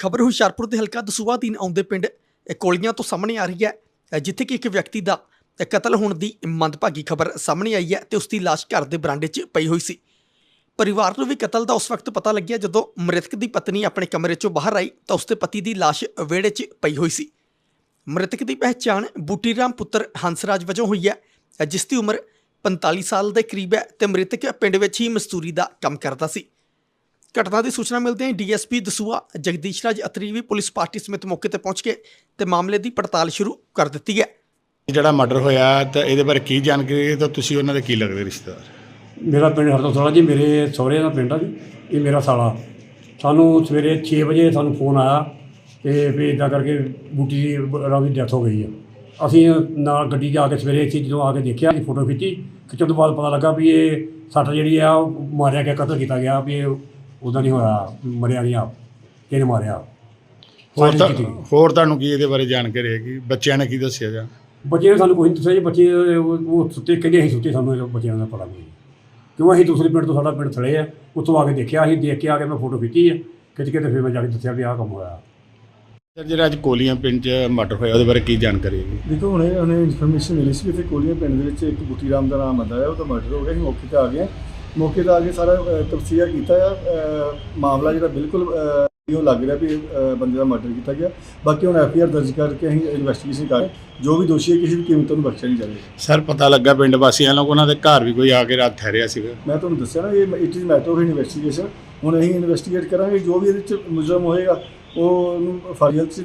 ਖਬਰ ਹੁਸ਼ਿਆਰਪੁਰ ਦੇ ਹਲਕਾ ਦਸੂਹਾ ਦੀਨ ਆਉਂਦੇ ਪਿੰਡ ਕੋਲੀਆਂ ਤੋਂ ਸਾਹਮਣੇ ਆ ਰਹੀ ਹੈ ਜਿੱਥੇ ਕਿ ਇੱਕ ਵਿਅਕਤੀ ਦਾ ਕਤਲ ਹੋਣ ਦੀ ਮੰਦਭਾਗੀ ਖਬਰ ਸਾਹਮਣੇ ਆਈ ਹੈ ਤੇ ਉਸ ਦੀ ਲਾਸ਼ ਘਰ ਦੇ ਬਰਾਂਡੇ 'ਚ ਪਈ ਹੋਈ ਸੀ। ਪਰਿਵਾਰ ਨੂੰ ਵੀ ਕਤਲ ਦਾ ਉਸ ਵਕਤ ਪਤਾ ਲੱਗਿਆ ਜਦੋਂ ਮ੍ਰਿਤਕ ਦੀ ਪਤਨੀ ਆਪਣੇ ਕਮਰੇ 'ਚੋਂ ਬਾਹਰ ਆਈ ਤਾਂ ਉਸਦੇ ਪਤੀ ਦੀ ਲਾਸ਼ ਵਿਹੜੇ 'ਚ ਪਈ ਹੋਈ ਸੀ। ਮ੍ਰਿਤਕ ਦੀ ਪਹਿਚਾਣ ਬੂਟੀ ਰਾਮ ਪੁੱਤਰ ਹੰਸਰਾਜ ਵਜੋਂ ਹੋਈ ਹੈ ਜਿਸ ਦੀ ਉਮਰ 45 ਸਾਲ ਦੇ ਕਰੀਬ ਹੈ ਤੇ ਮ੍ਰਿਤਕ ਪਿੰਡ ਵਿੱਚ ਹੀ ਮਜ਼ਦੂਰੀ ਦਾ ਕੰਮ ਕਰਦਾ ਸੀ। ਘਟਨਾ ਦੀ ਸੂਚਨਾ ਮਿਲਦੇ ਹੀ ਡੀਐਸਪੀ ਦਸੂਆ ਜਗਦੀਸ਼ ਰਾਜ ਅਤਰੀ ਵੀ ਪੁਲਿਸ ਪਾਰਟੀ ਸਮੇਤ ਮੌਕੇ ਤੇ ਪਹੁੰਚ ਕੇ ਤੇ ਮਾਮਲੇ ਦੀ ਪੜਤਾਲ ਸ਼ੁਰੂ ਕਰ ਦਿੱਤੀ ਹੈ। ਜਿਹੜਾ ਮਰਡਰ ਹੋਇਆ ਤਾਂ ਇਹਦੇ ਬਾਰੇ ਕੀ ਜਾਣਕਾਰੀ ਹੈ ਤਾਂ ਤੁਸੀਂ ਉਹਨਾਂ ਦੇ ਕੀ ਲੱਗਦੇ ਰਿਸ਼ਤੇਦਾਰ? ਮੇਰਾ ਪਿੰਡ ਹਰਦੋਸਲਾ ਜੀ ਮੇਰੇ ਸਹੁਰੇ ਦਾ ਪਿੰਡ ਆ ਜੀ ਇਹ ਮੇਰਾ ਸਾਲਾ। ਸਾਨੂੰ ਸਵੇਰੇ 6 ਵਜੇ ਸਾਨੂੰ ਫੋਨ ਆਇਆ ਕਿ ਵੀ ਇਦਾਂ ਕਰਕੇ ਬੂਟੀ ਦੀ ਡੈਥ ਹੋ ਗਈ ਆ। ਅਸੀਂ ਨਾਲ ਗੱਡੀ 'ਚ ਆ ਕੇ ਸਵੇਰੇ ਇੱਥੇ ਜਦੋਂ ਆ ਕੇ ਦੇਖਿਆ ਅਸੀਂ ਫੋਟੋ ਖਿੱਚੀ ਖਿੱਚਣ ਤੋਂ ਬਾਅਦ ਪਤਾ ਲੱਗਾ ਵੀ ਇਹ ਸੱਟ ਜਿਹੜੀ ਆ ਉਹ ਮਾਰਿਆ ਗਿਆ ਕਤਲ ਕੀਤਾ ਗਿਆ ਵੀ ਇਹ ਉਹਦਾ ਨਹੀਂ ਹੋਇਆ ਮਰਿਆ ਨਹੀਂ ਆਪ ਕਿਹਨੇ ਮਾਰਿਆ? ਹੋਰ ਤਾਂ ਕੀਤੀ ਹੋਰ ਤੁਹਾਨੂੰ ਕੀ ਇਹਦੇ ਬਾਰੇ ਜਾਣਕਾਰੀ ਹੈਗੀ ਬੱਚਿਆਂ ਨੇ ਕੀ ਦੱਸਿਆ ਜਾਂ? ਬੱਚੇ ਨੇ ਸਾਨੂੰ ਕੋਈ ਨਹੀਂ ਦੱਸਿਆ ਜੀ ਬੱਚੇ ਉਹ ਉਹ ਸੁੱਤੇ ਕਹਿੰਦੇ ਅਸੀਂ ਸੁੱਤੇ ਸਾਨੂੰ ਇਹ ਬੱਚਿਆਂ ਦਾ ਪਤਾ ਨਹੀਂ। ਕਿਉਂ ਅਸੀਂ ਦੂਸਰੇ ਪਿੰਡ ਤੋਂ ਸਾਡਾ ਪਿੰਡ ਥਲੇ ਆ ਉੱਥੋਂ ਆ ਕੇ ਦੇਖਿਆ ਅਸੀਂ ਦੇਖ ਕੇ ਆ ਕੇ ਮੈਂ ਫੋਟੋ ਖਿੱਚੀ ਆ ਖਿੱਚ ਕੇ ਤੇ ਫਿਰ ਮੈਂ ਜਾ ਕੇ ਦੱਸਿਆ ਵੀ ਆਹ ਕੰਮ ਹੋਇਆ। ਸਰ ਜਿਹੜਾ ਅੱਜ ਕੋਲੀਆਂ ਪਿੰਡ 'ਚ ਮਰਡਰ ਹੋਇਆ ਉਹਦੇ ਬਾਰੇ ਕੀ ਜਾਣਕਾਰੀ ਹੈਗੀ ਦੇਖੋ ਹੁਣੇ ਉਹਨੇ ਇਨਫੋਰਮੇਸ਼ਨ ਮਿਲੀ ਸੀ ਕਿ ਇੱਥੇ ਕੋਲੀਆਂ ਪਿੰਡ ਦੇ ਵਿੱਚ ਇੱਕ ਬੁੱਟੀ ਰਾਮ ਦਾ ਨਾਮ ਆਉਂਦਾ ਹੈ ਉਹਦਾ ਮਰਡਰ ਹੋ ਗਿਆ ਅਸੀਂ ਮੌਕੇ ਤੇ ਆ ਗਏ ਹਾਂ। ਮੌਕੇ ਤੇ ਆ ਕੇ ਸਾਰਾ ਤਫਸੀਰ ਕੀਤਾ ਆ। ਮਾਮਲਾ ਜਿਹੜਾ ਬਿਲਕੁਲ ਇਹੋ ਲੱਗ ਰਿਹਾ ਵੀ ਬੰਦੇ ਦਾ ਮਰਡਰ ਕੀਤਾ ਗਿਆ। ਬਾਕੀ ਹੁਣ ਐਫ ਆਈ ਆਰ ਦਰਜ ਕਰਕੇ ਅਸੀਂ ਇਨਵੈਸਟੀਗੇਸ਼ਨ ਕਰ। ਜੋ ਵੀ ਦੋਸ਼ੀ ਹੈ ਕਿਸੇ ਵੀ ਕੀਮਤ ਨੂੰ ਬਖਸ਼ਿਆ ਨਹੀਂ ਜਾਵੇਗਾ ਸਰ ਪਤਾ ਲੱਗਾ ਪਿੰਡ ਵਾਸੀਆਂ ਨੂੰ ਉਹਨਾਂ ਦੇ ਘਰ ਵੀ ਕੋਈ ਆ ਕੇ ਰਾਤ ਠਹਿਰਿਆ ਸੀਗਾ ਮੈਂ ਤੁਹਾਨੂੰ ਦੱਸਿਆ ਨਾ ਇਹ it is matter of investigation. ਹੁਣ ਅਸੀਂ ਇਨਵੈਸਟੀਗੇਟ ਕਰਾਂਗੇ ਜੋ ਵੀ ਇਹਦੇ ਵਿੱਚ ਮੁਜਰਮ ਹੋਏਗਾ ਉਹ ਉਹਨੂੰ ਫਾਜ਼ਿਲ ਚ